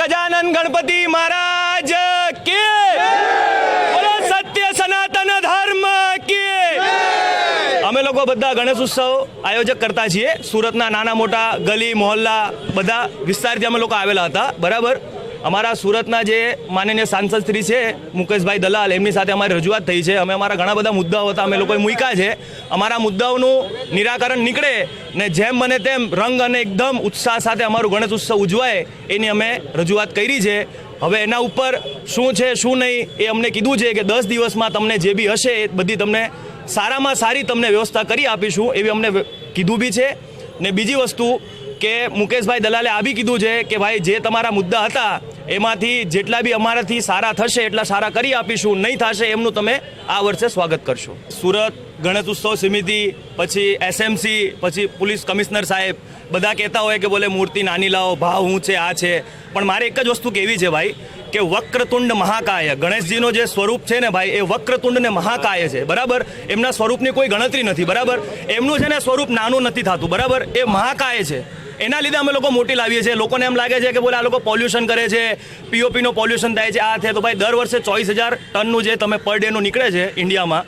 ગજાનન ગણપતિ મહારાજ કે બોલો સત્ય સનાતન ધર્મ કે અમે લોકો બધા ગણેશ ઉત્સવ આયોજક કરતા છીએ. સુરતના નાના મોટા ગલી, મોહલ્લા બધા વિસ્તારથી અમે લોકો આવેલા હતા. બરાબર? અમારા સુરતના જે માનનીય સાંસદ શ્રી છે, મુકેશભાઈ દલાલ, એમની સાથે અમારી રજૂઆત થઈ છે. અમે અમારા ઘણા બધા મુદ્દાઓ હતા, અમે લોકોએ મૂક્યા છે. અમારા મુદ્દાઓનું નિરાકરણ નીકળે ને જેમ બને તેમ રંગ અને એકદમ ઉત્સાહ સાથે અમારું ગણેશ ઉત્સવ ઉજવાય એની અમે રજૂઆત કરી છે. હવે એના ઉપર શું છે, શું નહીં એ અમને કીધું છે કે દસ દિવસમાં તમને જે બી હશે એ બધી તમને સારામાં સારી તમને વ્યવસ્થા કરી આપીશું એવી અમને કીધું બી છે. ને બીજી વસ્તુ કે મુકેશભાઈ દલાલે આ બી કીધું છે કે ભાઈ, જે તમારા મુદ્દા હતા, એમાંથી જેટલા બી અમારાથી સારા થશે, એટલા સારા કરી આપીશું, નહીં થશે, એમનું તમે આ વર્ષે સ્વાગત કરશો. સુરત ગણેશ ઉત્સવ સમિતિ, પછી એસએમસી પછી પોલીસ કમિશનર સાહેબ, બધા કહેતા હોય કે બોલે, મૂર્તિ નાની લાવો, ભાવ હું છે, આ છે. પણ મારે એક જ વસ્તુ કહેવી છે ભાઈ, કે વક્રતુંડ મહાકાય. ગણેશજીનો જે સ્વરૂપ છે ને ભાઈ, એ વક્રતુંડ ને મહાકાય છે, બરાબર? એમના સ્વરૂપની કોઈ ગણતરી નથી, બરાબર? એમનું છે ને સ્વરૂપ નાનું નથી થતું, બરાબર? એ મહાકાય છે. એના લીધે અમે લોકો મોટી લાવીએ છીએ. લોકોને એમ લાગે છે કે બોલે આ લોકો પોલ્યુશન કરે છે પીઓપીનું પોલ્યુશન થાય છે. આ થાય તો ભાઈ દર વર્ષે ચોવીસ હજાર ટનનું જે તમે પર ડેનું નીકળે છે ઇન્ડિયામાં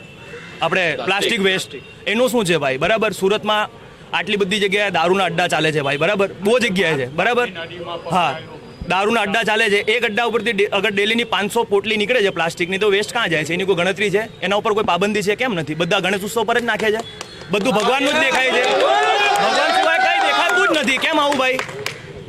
આપણે પ્લાસ્ટિક વેસ્ટ એનું શું છે ભાઈ? બરાબર? સુરતમાં આટલી બધી જગ્યાએ દારૂના અડ્ડા ચાલે છે ભાઈ. બરાબર? બહુ જગ્યાએ છે. બરાબર? હા. દારૂના અડ્ડા ચાલે છે. એક અડ્ડા ઉપરથી અગર ડેલીની પાંચસો પોટલી નીકળે છે પ્લાસ્ટિકની તો વેસ્ટ ક્યાં જાય છે? એની કોઈ ગણતરી છે? એના ઉપર કોઈ પાબંદી છે? કેમ નથી? બધા ગણેશ ઉત્સવ પર જ નાખે છે? બધું ભગવાનનું જ દેખાય છે ભગવાન સિવાય કઈ દેખાતું જ નથી કેમ આવું ભાઈ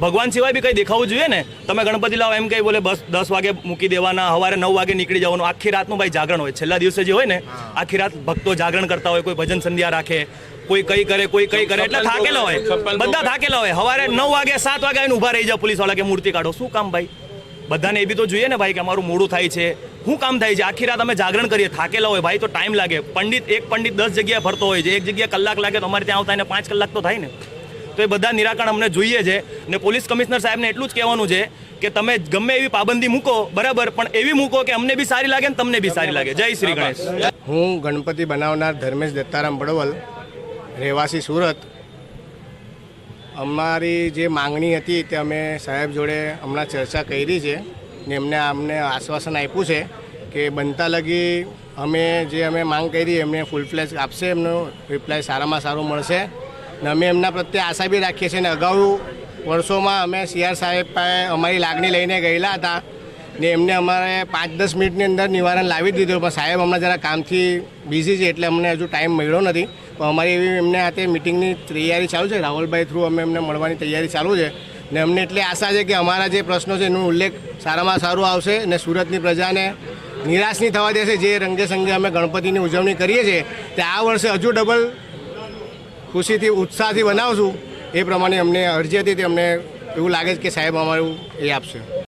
ભગવાન સિવાય બી કંઈ દેખાવું જોઈએ ને? તમે ગણપતિ લાવો એમ કંઈ બોલે બસ દસ વાગે મૂકી દેવાના સવારે નવ વાગે નીકળી જવાનું. આખી રાતનું ભાઈ જાગરણ હોય. છેલ્લા દિવસે જે હોય ને આખી રાત ભક્તો જાગરણ કરતા હોય કોઈ ભજન સંધ્યા રાખે કોઈ કઈ કરે કોઈ કઈ કરે એટલે થાકેલા હોય. બધા થાકેલા હોય. સવારે નવ વાગે સાત વાગે આવીને ઊભા રહી જાવ પોલીસવાળા કે મૂર્તિ કાઢો. શું કામ ભાઈ? બધાને એ બી તો જોઈએ ને ભાઈ કે અમારું મોડું થાય છે. શું કામ થાય છે? આખી રાત અમે જાગરણ કરીએ. થાકેલા હોય ભાઈ તો ટાઈમ લાગે. પંડિત એક પંડિત દસ જગ્યાએ ફરતો હોય છે. એક જગ્યાએ કલાક લાગે તો અમારે ત્યાં આવતા એને પાંચ કલાક તો થાય ને. તો એ બધા નિરાકરણ અમને જોઈએ છે ને પોલીસ કમિશનર સાહેબને એટલું જ કહેવાનું છે કે તમે ગમે એવી પાબંદી મૂકો, બરાબર, પણ એવી મૂકો કે અમને બી સારી લાગે ને તમને બી સારી લાગે. જય શ્રી ગણેશ. હું ગણપતિ બનાવનાર ધર્મેશ દત્તારામ બળવલ, રહેવાસી સુરત. અમારી જે માંગણી હતી તે અમે સાહેબ જોડે હમણાં ચર્ચા કરી છે ને એમને અમને આશ્વાસન આપ્યું છે કે બનતા લગી અમે જે અમે માંગ કરી એમને ફૂલ ફ્લેશ આપશે, એમનો રિપ્લાય સારામાં સારું મળશે. ને અમે એમના પ્રત્યે આશા બી રાખીએ છીએ ને અગાઉ વર્ષોમાં અમે સીઆર સાહેબ પાસે અમારી લાગણી લઈને ગયેલા હતા ને એમને અમારે પાંચ દસ મિનિટની અંદર નિવારણ લાવી દીધું. પણ સાહેબ હમણાં જરા કામથી બિઝી છે એટલે અમને હજુ ટાઈમ મળ્યો નથી. પણ અમારી એવી એમને હાથે મિટિંગની તૈયારી ચાલુ છે. રાહુલભાઈ થ્રુ અમે એમને મળવાની તૈયારી ચાલુ છે. ને અમને એટલી આશા છે કે અમારા જે પ્રશ્નો છે એનો ઉલ્લેખ સારામાં સારું આવશે અને સુરતની પ્રજાને નિરાશ નહીં થવા દેશે. જે રંગે સંગે અમે ગણપતિની ઉજવણી કરીએ છીએ, તે આ વર્ષે હજુ ડબલ ખુશીથી, ઉત્સાહથી બનાવશું એ પ્રમાણે અમને અરજી હતી, તે અમને એવું લાગે છે કે સાહેબ અમારું એ આપશે.